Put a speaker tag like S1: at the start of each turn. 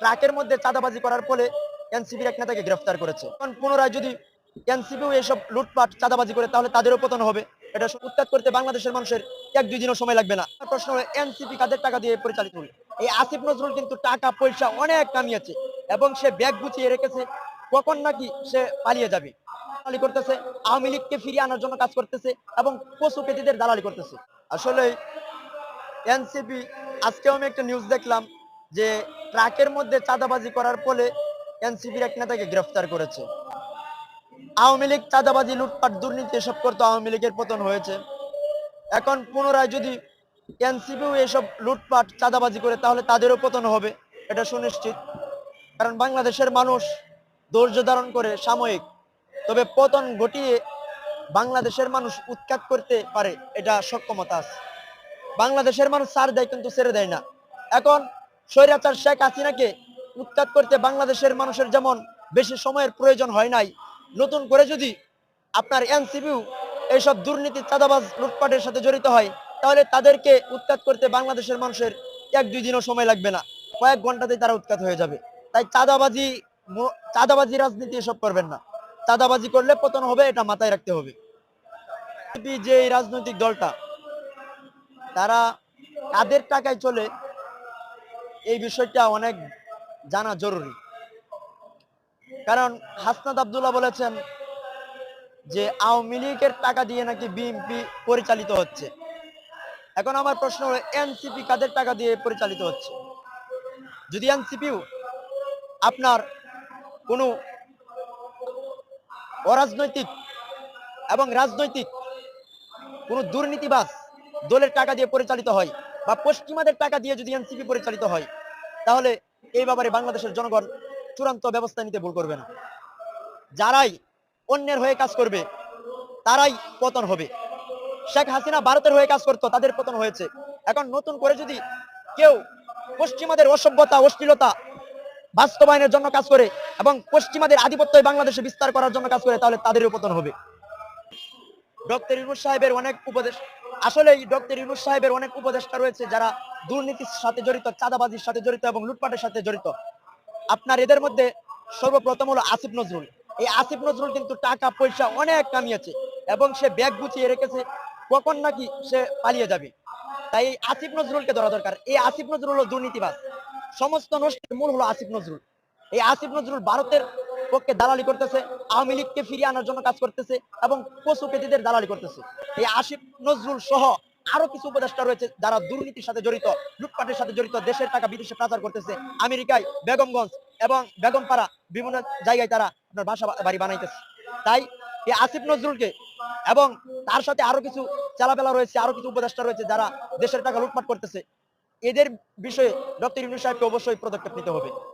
S1: ট্রাকের মধ্যে চাঁদাবাজি করার ফলে এনসিপির এক নেতাকে গ্রেফতার করেছে। এখন পুনরায় যদি এনসিপিও এসব লুটপাট, চাঁদাবাজি করে, তাহলে তাদেরও পতন হবে। এটা উত্তাদ করতে বাংলাদেশের মানুষের এক দুই দিনও সময় লাগবে না। প্রশ্ন হলো, এনসিপি কাদের টাকা দিয়ে পরিচালিত হল? এই আসিফ নজরুল কিন্তু টাকা, পয়সা অনেক কামিয়েছে এবং সে ব্যাগ গুছিয়ে রেখেছে। কখন নাকি সে পালিয়ে যাবে? দালালি করতেছে, আওয়ামী লীগকে ফিরিয়ে আনার জন্য কাজ করতেছে এবং পশু পেটিদের দালালি করতেছে। আসলে এনসিপি, আজকেও আমি একটা নিউজ দেখলাম যে ট্রাকের মধ্যে চাঁদাবাজি করার ফলে এনসিপির এক নেতাকে গ্রেফতার করেছে। আওয়ামী লীগ চাঁদাবাজি, লুটপাট, দুর্নীতি এসব করতো আওয়ামী লীগের পতন হয়েছে। এখন পুনরায় যদি এনসিপিও এসব লুটপাট, চাঁদাবাজি করে, তাহলে তাদেরও পতন হবে, এটা সুনিশ্চিত। কারণ বাংলাদেশের মানুষ ধৈর্য ধারণ করে সাময়িক, তবে পতন ঘটিয়ে বাংলাদেশের মানুষ উৎখাত করতে পারে, এটা সক্ষমতা আছে। বাংলাদেশের মানুষ ছাড় দেয়, কিন্তু ছেড়ে দেয় না। এখন স্বৈরাচার শেখ হাসিনাকে উৎখাত করতে বাংলাদেশের মানুষের যেমন বেশি সময়ের প্রয়োজন হয় নাই, নতুন করে যদি আপনার এনসিপিউ এইসব দুর্নীতি চাঁদাবাজ লুটপাটের সাথে জড়িত হয়, তাহলে তাদেরকে উৎখাত করতে বাংলাদেশের মানুষের এক দুই দিনও সময় লাগবে না। কয়েক ঘন্টাতেই তারা উৎখাত হয়ে যাবে। তাই চাঁদাবাজি চাঁদাবাজি রাজনীতি এসব করবেন না। চাঁদাবাজি করলে পতন হবে, এটা মাথায় রাখতে হবে। যে রাজনৈতিক দলটা, তারা কাদের টাকায় চলে বিষয়টা অনেক জানা জরুরি। কারণ হাসনাত আব্দুল্লাহ বলেছেন যে, আওয়ামী লীগের টাকা দিয়ে নাকি বিএনপি পরিচালিত হচ্ছে। এখন আমার প্রশ্ন হলো এনসিপি কাদের টাকা দিয়ে পরিচালিত হচ্ছে? যদি এনসিপিও আপনার কোনো অরাজনৈতিক এবং রাজনৈতিক কোনো দুর্নীতিবাস দলের টাকা দিয়ে পরিচালিত হয় বা পশ্চিমাদের টাকা দিয়ে যদি এনসিপি পরিচালিত হয়, তাহলে এই ব্যাপারে বাংলাদেশের জনগণ চূড়ান্ত ব্যবস্থা নিতে ভুল করবে না। যারাই অন্যের হয়ে কাজ করবে, তারাই পতন হবে। শেখ হাসিনা ভারতের হয়ে কাজ করতো, তাদের পতন হয়েছে। এখন নতুন করে যদি কেউ পশ্চিমাদের অসভ্যতা, অশ্লীলতা বাস্তবায়নের জন্য কাজ করে এবং পশ্চিমাদের আধিপত্য বাংলাদেশে বিস্তার করার জন্য কাজ করে, তাহলে তাদেরও পতন হবে। ডক্টর ইউনুস সাহেবের অনেক উপদেশ আসলে ডক্টর ইউনুস সাহেবের অনেক উপদেষ্টা রয়েছে যারা দুর্নীতির সাথে জড়িত, চাঁদাবাজির সাথে জড়িত এবং লুটপাটের সাথে জড়িত। আপনার এদের মধ্যে সর্বপ্রথম হলো আসিফ নজরুল। এই আসিফ নজরুল কিন্তু টাকা, পয়সা অনেক কামিয়েছে এবং সে ব্যাগ গুছিয়ে রেখেছে, কখন নাকি সে পালিয়ে যাবে। তাই এই আসিফ নজরুলকে ধরা দরকার। এই আসিফ নজরুল হলো দুর্নীতিবাজ। সমস্ত নষ্টের মূল হলো আসিফ নজরুল। এই আসিফ নজরুল ভারতের পক্ষে দালালি করতেছে, আওয়ামী লীগকে ফিরিয়ে আনার জন্য কাজ করতেছে এবং পেটিদের দালালি করতেছে। এই আসিফ নজরুল সহ আরও কিছু উপদেষ্টা রয়েছে যারা দুর্নীতির সাথে জড়িত, লুটপাটের সাথে জড়িত, দেশের টাকা বিদেশে পাচার করতেছে। আমেরিকায় বেগমগঞ্জ এবং বেগমপাড়া বিভিন্ন জায়গায় তারা আপনার বাসা বাড়ি বানাইতেছে। তাই এই আসিফ নজরুলকে এবং তার সাথে আরও কিছু চালাবেলা রয়েছে, আরও কিছু উপদেষ্টা রয়েছে যারা দেশের টাকা লুটপাট করতেছে, এদের বিষয়ে ডক্টর ইউনুস সাহেবকে অবশ্যই পদক্ষেপ নিতে হবে।